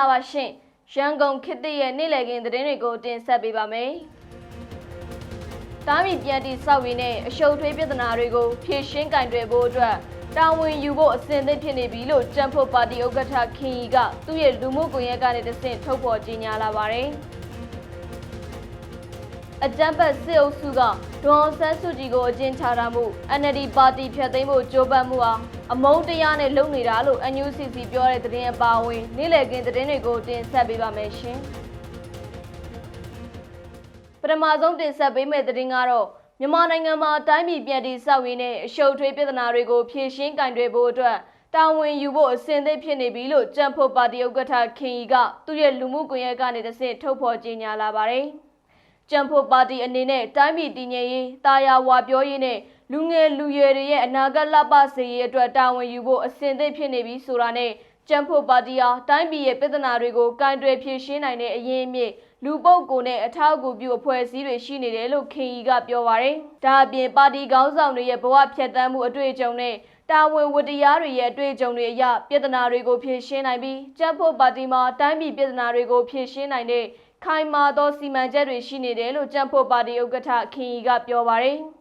လာပါရှင်ရန်ကုန်ခေတ်သစ်ရဲ့နေ့လည်ခင်းသတင်းတွေကိုတင်ဆက်ပေးပါမယ်တာမီပြန်တီစောက်ရင်းနဲ့အရှုပ်ထွေးပြဿနာတွေကိုဖြေရှင်းကင်တွယ်ဖို့အတွက်တာဝန်ယူဖို့အစဉ်သင့်ဖြစ်နေပြီလို့ကြံဖို့ပါတီဥက္ကဋ္ဌခင်ကြီးကသူ့ရဲ့လူမှုကွန်ရက်ကနေတဆင့်ထုတ်ဖော်ကြေညာလာပါတယ်အကြံပတ်စစ်အုပ်စုကဒေါ်အောင်ဆန်းစုကြည်ကိုအကျဉ်းချထားမှု NLD ပါတီဖျက်သိမ်းဖို့ကြိုးပမ်းမှုဟာ အမုန်းတရားနဲ့လုပ်နေတာလို့ NUCC ပြောတဲ့သတင်းအပါအဝင်နေ့လည်ခင်းသတင်းတွေကိုတင်ဆက်ပေးပါမယ်ရှင်။ပထမဆုံးတင်ဆက်ပေးမယ့်သတင်းကတော့မြန်မာနိုင်ငံမှာတိုင်းပြည်ပြည်တည်ဆောက်ရင်းနဲ့အရှုပ်ထွေးပြဿနာတွေကိုဖြေရှင်းကင်တွယ်ဖို့အတွက်တာဝန်ယူဖို့အစဉ်သင့်ဖြစ်နေပြီလို့ကြံဖို့ပါတီဥက္ကဋ္ဌခင်ကြီးကသူ့ရဲ့လူမှုကွန်ရက်ကနေတဆင့်ထုတ်ဖော်ကြေညာလာပါတယ်။ကြံဖို့ပါတီအနေနဲ့တိုင်းပြည်တည်ငြိမ်ရေးတာယာဝါပြောရေးနဲ့ လူငယ်လူရွယ်တွေရဲ့အနာဂတ်လှပစေရေးအတွက်တာဝန်ယူဖို့အစဉ်သင့်ဖြစ်နေပြီဆိုတာနဲ့ကြံဖို့ပါတီဟာတိုင်းပြည်ရဲ့ပြည်ထနာတွေကိုကင်တွယ်ဖြေရှင်းနိုင်တဲ့အရေးအမြစ်လူပုတ်ကိုနဲ့အထောက်အကူပြုအဖွဲ့အစည်းတွေရှိနေတယ်လို့ခင်ကြီးကပြောပါရယ်။ဒါအပြင်ပါတီခေါင်းဆောင်တွေရဲ့ဘဝဖြတ်တန်းမှုအတွေ့အကြုံနဲ့တာဝန်ဝတ္တရားတွေရဲ့အတွေ့အကြုံတွေအရပြည်ထနာတွေကိုဖြေရှင်းနိုင်ပြီးကြံဖို့ပါတီမှာတိုင်းပြည်ပြည်ထနာတွေကိုဖြေရှင်းနိုင်တဲ့ခိုင်မာသောစီမံချက်တွေရှိနေတယ်လို့ကြံဖို့ပါတီဥက္ကဋ္ဌခင်ကြီးကပြောပါရယ်။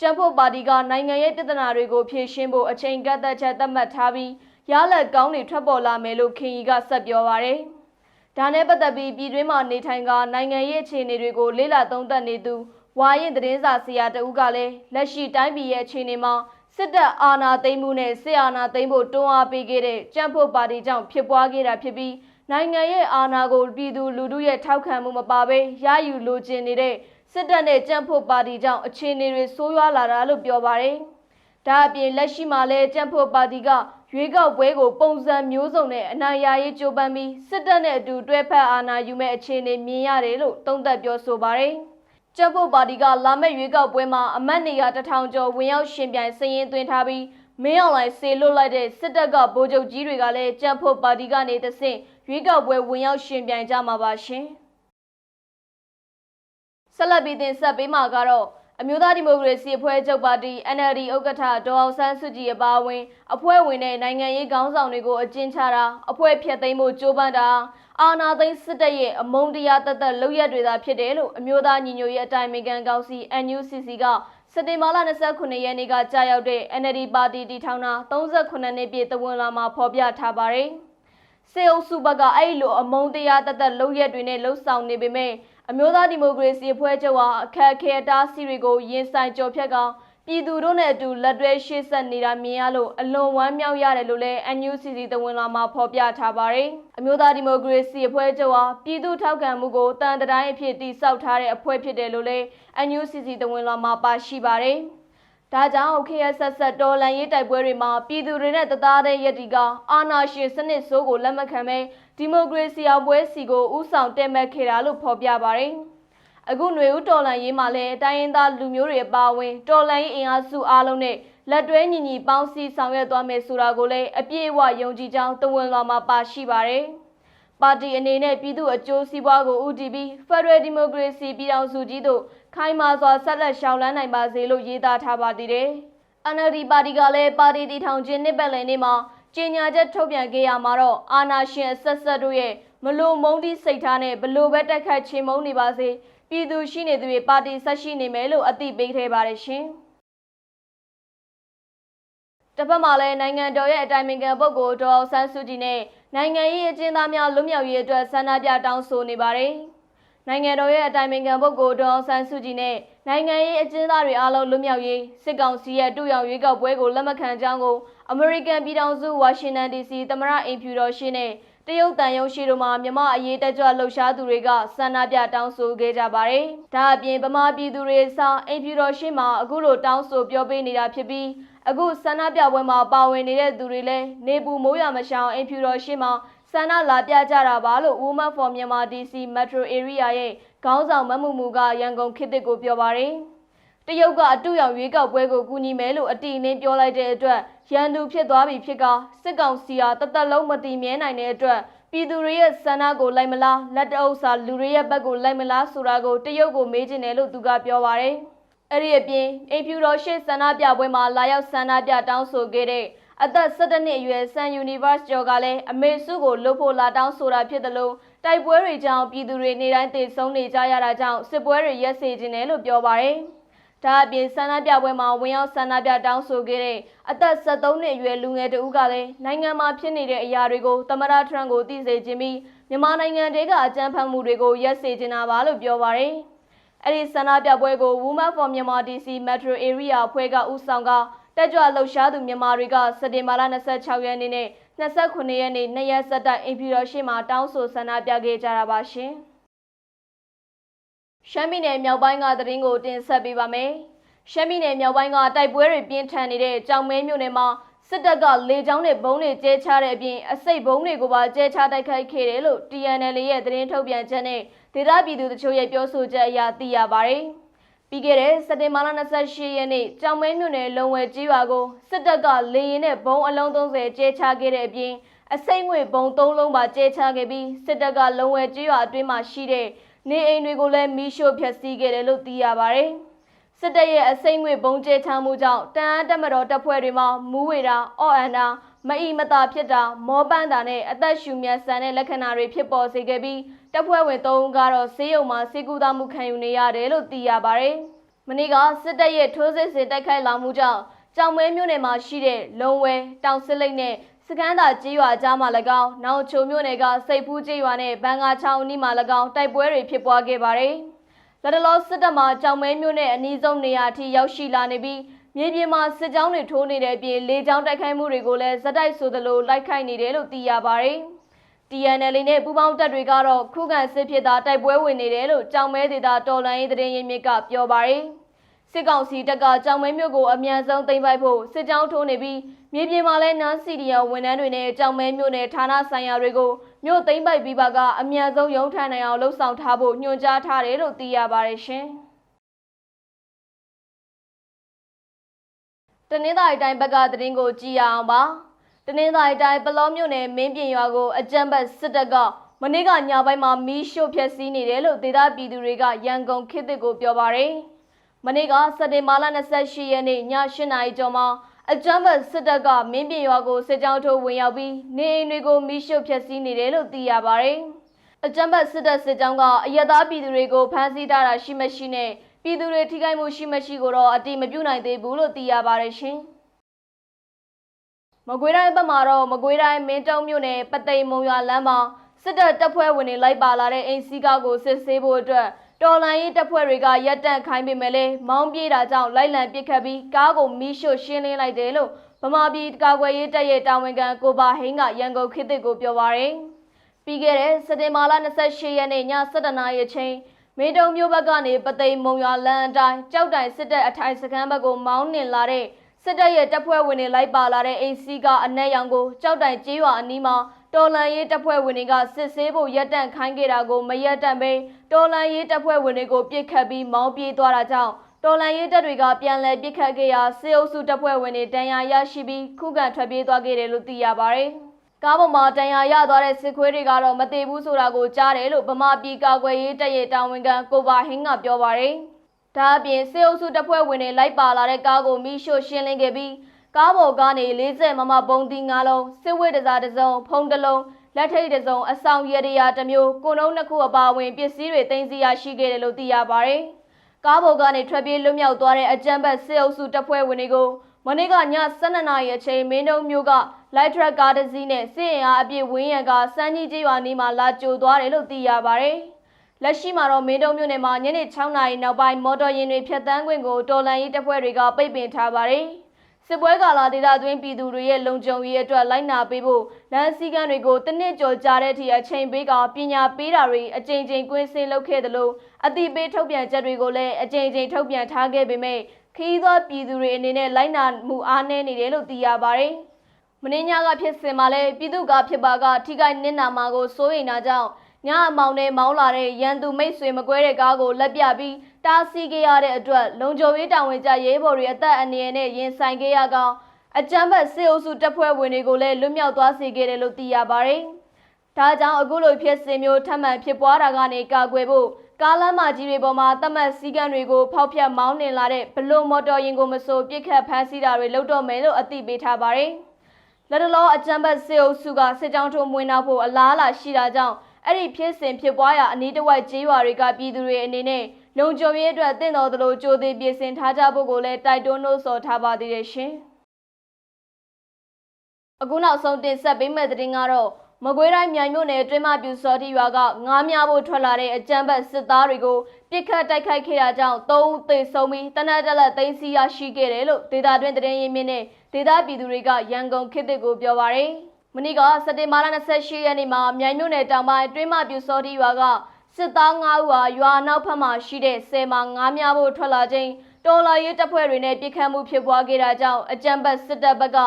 ကြံဖို့ပါတီကနိုင်ငံရဲ့ပြည်ထနာတွေကိုဖြေရှင်းဖို့အချိန်ကန့်သက်ချက်သတ်မှတ်ထားပြီးရလက်ကောင်းတွေထွက်ပေါ်လာမယ်လို့ခင်ကြီးကဆက်ပြောပါရယ်။ဒါနဲ့ပတ်သက်ပြီးပြည်တွင်းမှာနေထိုင်ကနိုင်ငံရဲ့အခြေအနေတွေကိုလေ့လာသုံးသပ်နေသူဝါရင်သတင်းစာဆရာတဦးကလည်းလက်ရှိတိုင်းပြည်ရဲ့အခြေအနေမှာစစ်တပ်အာဏာသိမ်းမှုနဲ့စစ်အာဏာသိမ်းဖို့တွန်းအားပေးခဲ့တဲ့ကြံဖို့ပါတီကြောင့်ဖြစ်ပွားခဲ့တာဖြစ်ပြီးနိုင်ငံရဲ့အာဏာကိုပြည်သူလူထုရဲ့ထောက်ခံမှုမပါဘဲရယူလိုချင်နေတဲ့ စစ်တပ်နဲ့ကြံဖို့ပါတီကြောင့်အခြေအနေတွေဆိုးရွားလာတာလို့ပြောပါတယ်။ဒါအပြင်လက်ရှိမှာလည်းကြံဖို့ပါတီကရွေးကောက်ပွဲကိုပုံစံမျိုးစုံနဲ့အနိုင်ရရေးကြိုးပမ်းပြီးစစ်တပ်နဲ့အတူတွဲဖက်အာဏာယူမဲ့အခြေအနေမြင်ရတယ်လို့သုံးသပ်ပြောဆိုပါတယ်။ကျပ်ဖို့ပါတီကလာမယ့်ရွေးကောက်ပွဲမှာအမတ်နေရာတစ်ထောင်ကျော်ဝင်ရောက်ရှင်ပြိုင်စည်ရင်သွင်းထားပြီးမင်းအောင်လှိုင်ဆေလွတ်လိုက်တဲ့စစ်တပ်ကဗိုလ်ချုပ်ကြီးတွေကလည်းကျပ်ဖို့ပါတီကနေတဆင့်ရွေးကောက်ပွဲဝင်ရောက်ရှင်ပြိုင်ကြမှာပါရှင်။ ဆက်လက်ပြီးတင်ဆက်ပေးမှာကတော့အမျိုးသားဒီမိုကရေစီအဖွဲ့ချုပ်ပါတီ NLD ဥက္ကဋ္ဌဒေါ်အောင်ဆန်းစုကြည်အပါအဝင်အဖွဲ့ဝင်တဲ့နိုင်ငံရေးခေါင်းဆောင်တွေကိုအကျဉ်းချတာအဖွဲ့ဖြတ်သိမ်းမှုကြိုးပမ်းတာအာဏာသိမ်းစစ်တပ်ရဲ့အမုန်းတရားတသက်လုပ်ရက်တွေသာဖြစ်တယ်လို့အမျိုးသားညီညွတ်ရေးအတိုင်းအမြံကောင်စီ NUCC ကစက်တင်ဘာလ29ရက်နေ့ကကြာရောက်တဲ့ NLD ပါတီတည်ထောင်တာ38နှစ်ပြည့်တဝန်လာမှာဖော်ပြထားပါတယ်။စေအုပ်စုဘက်ကအဲ့လိုအမုန်းတရားတသက်လုပ်ရက်တွေနဲ့လှုပ်ဆောင်နေပေမဲ့ အမျိုးသားဒီမိုကရေစီအဖွဲ့ချုပ်ဟာအခက်အခဲအတားအဆီးတွေကိုရင်ဆိုင်ကြော်ဖြတ်ကောင်ပြည်သူတို့နဲ့အတူလက်တွဲရှေ့ဆက်နေတာမြင်ရလို့အလွန်ဝမ်းမြောက်ရတယ်လို့လည်း NUCC တဝန်လာမှာဖော်ပြထားပါတယ်။အမျိုးသားဒီမိုကရေစီအဖွဲ့ချုပ်ဟာပြည်သူထောက်ခံမှုကိုတန်တတိုင်းအဖြစ်တည်ဆောက်ထားတဲ့အဖွဲ့ဖြစ်တယ်လို့လည်း NUCC တဝန်လာမှာပါရှိပါတယ်။ဒါကြောင့် KSS တော်လန်ရေးတိုက်ပွဲတွေမှာပြည်သူတွေနဲ့တသားတဲ့ယက်တီကအာဏာရှင်စနစ်ဆိုးကိုလက်မခံပဲ ဒီမိုကရေစီအောင်ပွဲစီကိုဥဆောင်တက်မှတ်ခဲ့တာလို့ဖော်ပြပါတယ်။အခုຫນွေဦးတော်လန်ရေးမှာလည်းတိုင်းရင်းသားလူမျိုးတွေအပါအဝင်တော်လန်ရေးအင်အားစုအားလုံးနဲ့လက်တွဲညီညီပေါင်းစည်းဆောင်ရွက်သွားမယ်ဆိုတာကိုလည်းအပြည့်အဝယုံကြည်ကြောင်းတဝန်လွှာမှာပါရှိပါတယ်။ပါတီအနေနဲ့ပြည်သူအကျိုးစီးပွားကိုဦးတည်ပြီး Federal Democracy ပြည်ထောင်စုကြီးတို့ခိုင်မာစွာဆက်လက်ရှောင်လန်းနိုင်ပါစေလို့ရေးသားထားပါသေးတယ်။ NLD ပါတီကလည်းပါတီတည်ထောင်ခြင်းနှစ်ပတ်လည်နေ့မှာ ကြေညာချက်ထုတ်ပြန်ခဲ့ရမှာတော့အာဏာရှင်အဆက်ဆက်တို့ရဲ့မလိုမုန်းတီးစိတ်ထားနဲ့ဘလို့ပဲတက်ခတ်ချေမှုန်းနေပါစေပြည်သူရှိနေသူတွေပါတီဆက်ရှိနေမယ်လို့အသိပေးခဲ့ပါတယ်ရှင်။တစ်ဖက်မှာလည်းနိုင်ငံတော်ရဲ့အတိုင်ပင်ခံပုဂ္ဂိုလ်ဒေါ်အောင်ဆန်းစုကြည်နဲ့နိုင်ငံရေးအကျဉ်းသားများလွတ်မြောက်ရေးအတွက်ဆန္ဒပြတောင်းဆိုနေပါတယ်။နိုင်ငံတော်ရဲ့အတိုင်ပင်ခံပုဂ္ဂိုလ်ဒေါ်အောင်ဆန်းစုကြည်နဲ့ နိုင်ငံရေးအကျဉ်းသားတွေအားလုံးလွတ်မြောက်ရေးစစ်ကောင်စီရဲ့တူရောင်ရွေးကောက်ပွဲကိုလက်မခံကြောင်းကိုအမေရိကန်ပြည်ထောင်စုဝါရှင်တန် DC သမ္မတအိမ်ဖြူတော်ရှိနဲ့တရုတ်တန်ယုံရှိတို့မှာမြမအရေးတက်ကြွလှုပ်ရှားသူတွေကဆန္ဒပြတောင်းဆိုခဲ့ကြပါတယ်။ဒါအပြင်ဗမာပြည်သူတွေစာအိမ်ဖြူတော်ရှိမှာအခုလိုတောင်းဆိုပြောပေးနေတာဖြစ်ပြီးအခုဆန္ဒပြပွဲမှာပါဝင်နေတဲ့သူတွေလည်းနေပူမိုးရမရှောင်အိမ်ဖြူတော်ရှိမှာဆန္ဒလာပြကြတာပါလို့ Women for Myanmar DC Metro Area ရဲ့ ခေါင်းဆောင်မမှုမူကရန်ကုန်ခေတ်တစ်ကိုပြောပါတယ်။တရုတ်ကအတူရောင်ရွေးကောက်ပွဲကိုကူညီမယ်လို့အတိအလင်းပြောလိုက်တဲ့အတွက်ရန်သူဖြစ်သွားပြီဖြစ်ကစစ်ကောင်စီဟာတသက်လုံးမတည်မြဲနိုင်တဲ့အတွက်ပြည်သူတွေရဲ့ဆန္ဒကိုလိုက်မလားလက်တအုပ်စာလူတွေရဲ့ဘက်ကိုလိုက်မလားဆိုတာကိုတရုတ်ကိုမေးချင်တယ်လို့သူကပြောပါတယ်။အဲ့ဒီအပြင်အိမ်ဖြူတော်ရှေ့ဆန္ဒပြပွဲမှာလာရောက်ဆန္ဒပြတောင်းဆိုခဲ့တဲ့အသက်17နှစ်အရွယ် Sun Universe ကျော်ကလည်းအမေစုကိုလွတ်ဖို့လာတောင်းဆိုတာဖြစ်တယ်လို့ တိုက်ပွဲတွေကြောင့်ပြည်သူတွေနေတိုင်းသေဆုံးနေကြရတာကြောင့်စစ်ပွဲတွေရက်စေခြင်းတယ်လို့ပြောပါရယ်။ဒါအပြင်ဆန္ဒပြပွဲမှာဝင်ရောက်ဆန္ဒပြတောင်းဆိုခဲ့တဲ့အသက်73နှစ်အရွယ်လူငယ်တဦးကလည်းနိုင်ငံမှာဖြစ်နေတဲ့အရာတွေကိုသမရထရန့်ကိုသိစေခြင်းပြီးမြန်မာနိုင်ငံတဲကအကြမ်းဖက်မှုတွေကိုရက်စေခြင်းတာပါလို့ပြောပါရယ်။အဲ့ဒီဆန္ဒပြပွဲကို Women for Myanmar DC Metro Area အဖွဲ့ကဦးဆောင်ကတက်ကြွလှုပ်ရှားသူမြန်မာတွေကစက်တင်ဘာလ26ရက်နေ့နဲ့ 29ရက်နေ့နှစ်ရက်ဆက်တိုက်အင်ဖြူတော်ရှိမှတောင်းဆိုဆန္ဒပြခဲ့ကြတာပါရှင်။ရှမ်းပြည်နယ်မြောက်ပိုင်းကသတင်းကိုတင်ဆက်ပေးပါမယ်။ရှမ်းပြည်နယ်မြောက်ပိုင်းကတိုက်ပွဲတွေပြင်းထန်နေတဲ့ကြောင်မဲမြို့နယ်မှာစစ်တပ်ကလေကြောင်းနဲ့ဘုံတွေကျဲချတဲ့အပြင်အစိတ်ဘုံတွေကိုပါကျဲချတိုက်ခိုက်ခဲ့တယ်လို့ TNL ရဲ့သတင်းထုတ်ပြန်ချက်နဲ့ဒေသပြည်သူတချို့ရဲ့ပြောဆိုချက်အရသိရပါတယ်။ ပြီးခဲ့တဲ့စက်တင်ဘာလ28ရက်နေ့ကြောင်မဲမြို့နယ်လုံဝဲကြီးရွာကိုစစ်တပ်ကလေရင်နဲ့ဘုံအလုံး30ကျဲချခဲ့တဲ့အပြင်အစိမ့်ငွေဘုံ3လုံးပါကျဲချခဲ့ပြီးစစ်တပ်ကလုံဝဲကြီးရွာအတွင်းမှာရှိတဲ့နေအိမ်တွေကိုလည်းမီးရှို့ဖျက်ဆီးခဲ့တယ်လို့သိရပါတယ်။စစ်တပ်ရဲ့အစိမ့်ငွေဘုံကျဲချမှုကြောင့်တန်အားတက်မတော်တပ်ဖွဲ့တွေမှာမူးဝေတာအော့အန်တာ မအီမတာဖြစ်တာမောပန်းတာနဲ့အသက်ရှူမြတ်ဆန်တဲ့လက္ခဏာတွေဖြစ်ပေါ်စေခဲ့ပြီးတပ်ဖွဲ့ဝင်၃ဦးကတော့ဆေးရုံမှာဆေးကုသမှုခံယူနေရတယ်လို့သိရပါတယ်။မနေ့ကစစ်တပ်ရဲ့ထိုးစစ်ဆင်တိုက်ခိုက်လာမှုကြောင့်ကြောင်မဲမြို့နယ်မှာရှိတဲ့လုံဝဲတောင်စစ်လိတ်နဲ့စကန်းသာကြေးရွာကြားမှာ၎င်းနောင်ချိုမြို့နယ်ကစိတ်ဖူးကြေးရွာနဲ့ဘန်ကာချောင်းအနီးမှာ၎င်းတိုက်ပွဲတွေဖြစ်ပွားခဲ့ပါတယ်။လက်တလောစစ်တပ်မှကြောင်မဲမြို့နယ်အနီးဆုံးနေရာအထိရောက်ရှိလာနေပြီး မြေပြင်မှာစစ်ကြောင်းတွေထိုးနေတဲ့အပြင်လေကြောင်းတိုက်ခိုက်မှုတွေကိုလည်းဇက်တိုက်ဆိုသလိုလိုက်ခိုက်နေတယ်လို့သိရပါတယ်။ TNL နဲ့ပူးပေါင်းတပ်တွေကတော့ခုခံစစ်ဖြစ်တာတိုက်ပွဲဝင်နေတယ်လို့ကြောင်မဲဒေတာတော်လန်ရေးသတင်းရင်းမြစ်ကပြောပါတယ်။စစ်ကောင်စီတပ်ကကြောင်မဲမြို့ကိုအမြန်ဆုံးသိမ်းပိုက်ဖို့စစ်ကြောင်းထိုးနေပြီးမြေပြင်မှာလည်းနန်းစီဒီယာဝန်ထမ်းတွေနဲ့ကြောင်မဲမြို့နယ်ဌာနဆိုင်ရာတွေကိုမြို့သိမ်းပိုက်ပြီးပါကအမြန်ဆုံးရုံးထမ်းနိုင်အောင်လှုံ့ဆော်ထားဖို့ညွှန်ကြားထားတယ်လို့သိရပါတယ်ရှင်။ တနင်္သာရီတိုင်းဘက်ကသတင်းကိုကြည့်ရအောင်ပါ။တနင်္သာရီတိုင်းပလောမြို့နယ်မင်းပြင်ရွာကိုအကြမ်းဖက်စစ်တပ်ကမနေ့ကညပိုင်းမှာမီးရှို့ဖျက်ဆီးနေတယ်လို့ဒေသပြည်သူတွေကရန်ကုန်ခေတ်သစ်ကိုပြောပါရယ်။မနေ့ကစက်တင်ဘာလ28ရက်နေ့ည8နာရီကျော်မှာအကြမ်းဖက်စစ်တပ်ကမင်းပြင်ရွာကိုစစ်ကြောင်းထိုးဝင်ရောက်ပြီးနေအိမ်တွေကိုမီးရှို့ဖျက်ဆီးနေတယ်လို့သိရပါရယ်။အကြမ်းဖက်စစ်တပ်စစ်ကြောင်းကအရသာပြည်သူတွေကိုဖမ်းဆီးထားတာရှိမရှိနဲ့ ပြည်သူတွေထိခိုက်မှုရှိမရှိကိုတော့အတိမပြုနိုင်သေးဘူးလို့သိရပါတယ်ရှင်။မကွေးတိုင်းဘက်မှာတော့မကွေးတိုင်းမင်းတုံမြို့နယ်ပသိမ်မုံရွာလမ်းမှာစစ်တပ်တပ်ဖွဲ့ဝင်တွေလိုက်ပါလာတဲ့အိမ်စီးကားကိုစစ်ဆေးဖို့အတွက်တော်လန်ရေးတပ်ဖွဲ့တွေကရက်တန့်ခိုင်းပေမဲ့လည်းမောင်းပြေးတာကြောင့်လိုက်လံပစ်ခတ်ပြီးကားကိုမီးရှို့ရှင်းလင်းလိုက်တယ်လို့ဗမာပြည်ကာကွယ်ရေးတပ်ရဲ့တာဝန်ခံကိုပါဟင်းကရန်ကုန်ခေတ်သစ်ကိုပြောပါရယ်ပြီးခဲ့တဲ့စက်တင်ဘာလ28ရက်နေ့ည7:00နာရီအချိန် မင်းတုံမျိုးဘက်ကနေပသိမ်မုံရွာလမ်းအတိုင်းကြောက်တိုင်စစ်တပ်အထိုင်စခန်းဘက်ကိုမောင်းနှင်လာတဲ့စစ်တပ်ရဲ့တပ်ဖွဲ့ဝင်တွေလိုက်ပါလာတဲ့အိမ်စီးကအနက်ရောင်ကိုကြောက်တိုင်ကျေးရွာအနီးမှာတော်လန်ရေးတပ်ဖွဲ့ဝင်တွေကစစ်ဆေးဖို့ရက်တန့်ခိုင်းခဲ့တာကိုမရက်တန့်ပဲတော်လန်ရေးတပ်ဖွဲ့ဝင်တွေကိုပြစ်ခတ်ပြီးမောင်းပြေးသွားတာကြောင့်တော်လန်ရေးတပ်တွေကပြန်လည်ပြစ်ခတ်ခဲ့ရာစေအုပ်စုတပ်ဖွဲ့ဝင်တွေတန်ရာရရှိပြီးခုခံထွက်ပြေးသွားခဲ့တယ်လို့သိရပါတယ်။ ကားပေါ်မှာတန်ရာရသွားတဲ့စစ်ခွေးတွေကတော့မသေးဘူးဆိုတာကိုကြားတယ်လို့ဗမာပြည်ကာကွယ်ရေးတပ်ရဲ့တာဝန်ခံကိုပါဟင်းကပြောပါတယ်။ဒါအပြင်စေအုပ်စုတပ်ဖွဲ့ဝင်တွေလိုက်ပါလာတဲ့ကားကိုမိရှို့ရှင်းလင်းခဲ့ပြီးကားပေါ်ကနေ40မမပုံသီး၅လုံးစစ်ဝတ်တစားတစ်စုံဖုံးတစ်လုံးလက်ထိတ်တစ်စုံအဆောင်ရရရာတစ်မျိုးကိုနှုံးနှစ်ခုအပါအဝင်ပစ္စည်းတွေတင်စီရရှိခဲ့တယ်လို့သိရပါတယ်။ကားပေါ်ကနေထွက်ပြေးလွတ်မြောက်သွားတဲ့အကြမ်းဖက်စစ်အုပ်စုတပ်ဖွဲ့ဝင်တွေကို မနေ့ကည12နာရီအချိန်မင်းတုံမျိုးကလိုက်ထရက်ကားတစ်စီးနဲ့စစ်ရင်အားအပြည့်ဝင်းရံကစမ်းကြီးကျေးရွာနီးမှာလာကြိုသွားတယ်လို့သိရပါတယ်။လက်ရှိမှာတော့မင်းတုံမြို့နယ်မှာညနေ6နာရီနောက်ပိုင်းမော်တော်ယာဉ်တွေဖြတ်တန်းခွင့်ကိုတော်လန်ရေးတပ်ဖွဲ့တွေကပိတ်ပင်ထားပါတယ်။စစ်ပွဲကာလဒေသတွင်းပြည်သူတွေရဲ့လုံခြုံရေးအတွက်လိုက်နာပေးဖို့လမ်းစည်းကမ်းတွေကိုတနစ်ကျော်ကြားတဲ့အထိအချိန်ပေးကပညာပေးတာတွေအကြိမ်ကြိမ်ကွင်းဆင်းလုပ်ခဲ့သလိုအတိပေးထုတ်ပြန်ချက်တွေကိုလည်းအကြိမ်ကြိမ်ထုတ်ပြန်ထားခဲ့ပေမဲ့ ခီးသောပြည်သူတွေအနေနဲ့လိုက်နာမှုအားနည်းနေတယ်လို့သိရပါတယ်။မင်းညကဖြစ်စင်မှာလဲပြည်သူကဖြစ်ပါကထိခိုက်နစ်နာမှာကိုစိုးရိမ်တာကြောင့်ညအမောင်နဲ့မောင်းလာတဲ့ရန်သူမိတ်ဆွေမကွဲတဲ့ကားကိုလက်ပြပြီးတားဆီးခဲ့ရတဲ့အတွက်လုံခြုံရေးတာဝန်ကျရဲဘော်တွေအသက်အန္တရာယ်နဲ့ရင်ဆိုင်ခဲ့ရကောင်အကြမ်းဖက်စစ်အုပ်စုတပ်ဖွဲ့ဝင်တွေကိုလည်းလွတ်မြောက်သွားစေခဲ့တယ်လို့သိရပါတယ်။ဒါကြောင့်အခုလိုဖြစ်စဉ်မျိုးထပ်မံဖြစ်ပွားတာကနေကာကွယ်ဖို့ ကားလမ်းမကြီးတွေပေါ်မှာတတ်မှတ်စည်းကမ်းတွေကိုဖောက်ဖျက်မောင်းနှင်လာတဲ့ဘလွန်မော်တော်ယာဉ်ကိုမဆိုပြစ်ခတ်ဖမ်းဆီးတာတွေလုပ်တော့မယ်လို့အသိပေးထားပါတယ်။လက်တလောအကြံဘတ်စေအုပ်စုကစစ်ကြောင်းထုံးမွေးနောက်ဖို့အလားအလာရှိတာကြောင့်အဲ့ဒီဖြစ်စဉ်ဖြစ်ပွားရာအနီးတစ်ဝိုက်ကျေးရွာတွေကပြည်သူတွေအနေနဲ့လုံခြုံရေးအတွက်တင့်တော်သလိုကြိုးသေးပြင်ဆင်ထားကြဖို့ကိုလည်းတိုက်တွန်းလို့ဆိုထားပါသေးတယ်ရှင်။အခုနောက်ဆုံးတင်ဆက်ပေးမယ့်သတင်းကတော့ မကွေးတိုင်းမြိုင်မြို့နယ်တွင်းမပြူစောတိရွာကငားများဖို့ထွက်လာတဲ့အကြမ်းဖက်စစ်သားတွေကိုပြစ်ခတ်တိုက်ခိုက်ခဲ့တာကြောင့်၃ဦးသေဆုံးပြီးတနက်တက်လက်သိမ်းဆီးရရှိခဲ့တယ်လို့ဒေတာတွင်သတင်းရင်းမြစ်နဲ့ဒေတာပြည်သူတွေကရန်ကုန်ခေတ်သစ်ကိုပြောပါရယ်မနေ့ကစက်တင်ဘာလ28ရက်နေ့မှာမြိုင်မြို့နယ်တောင်ပိုင်းတွင်းမပြူစောတိရွာကစစ်သား၅ဦးဟာရွာနောက်ဖက်မှာရှိတဲ့ဆယ်မာငားများဖို့ထွက်လာခြင်းတော်လာရေးတပ်ဖွဲ့တွေနဲ့ပြစ်ခတ်မှုဖြစ်ပွားခဲ့တာကြောင့်အကြမ်းဖက်စစ်တပ်ဘက်က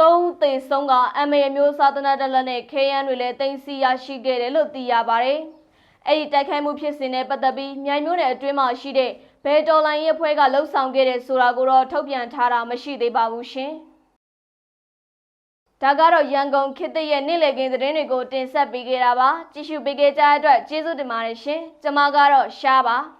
သုံးသေဆုံးကအမေအမျိုးစားတနက်တက်လက်နဲ့ခေယန်းတွေလည်းတင်စီရရှိခဲ့တယ်လို့သိရပါတယ်။အဲ့ဒီတိုက်ခိုက်မှုဖြစ်စဉ်နဲ့ပတ်သက်ပြီးမြိုင်မြို့နယ်အတွင်းမှာရှိတဲ့ဘယ်တော်လိုင်းရဲ့အဖွဲ့ကလှုပ်ဆောင်ခဲ့တဲ့ဆိုတာကိုတော့ထုတ်ပြန်ထားတာမရှိသေးပါဘူးရှင်။ဒါကတော့ရန်ကုန်ခေတ်သစ်ရဲ့နေ့လည်ခင်းသတင်းတွေကိုတင်ဆက်ပေးခဲ့တာပါ။ကြည့်ရှုပေးခဲ့ကြတဲ့အတွက်ကျေးဇူးတင်ပါတယ်ရှင်။ကျွန်မကတော့ရှားပါ။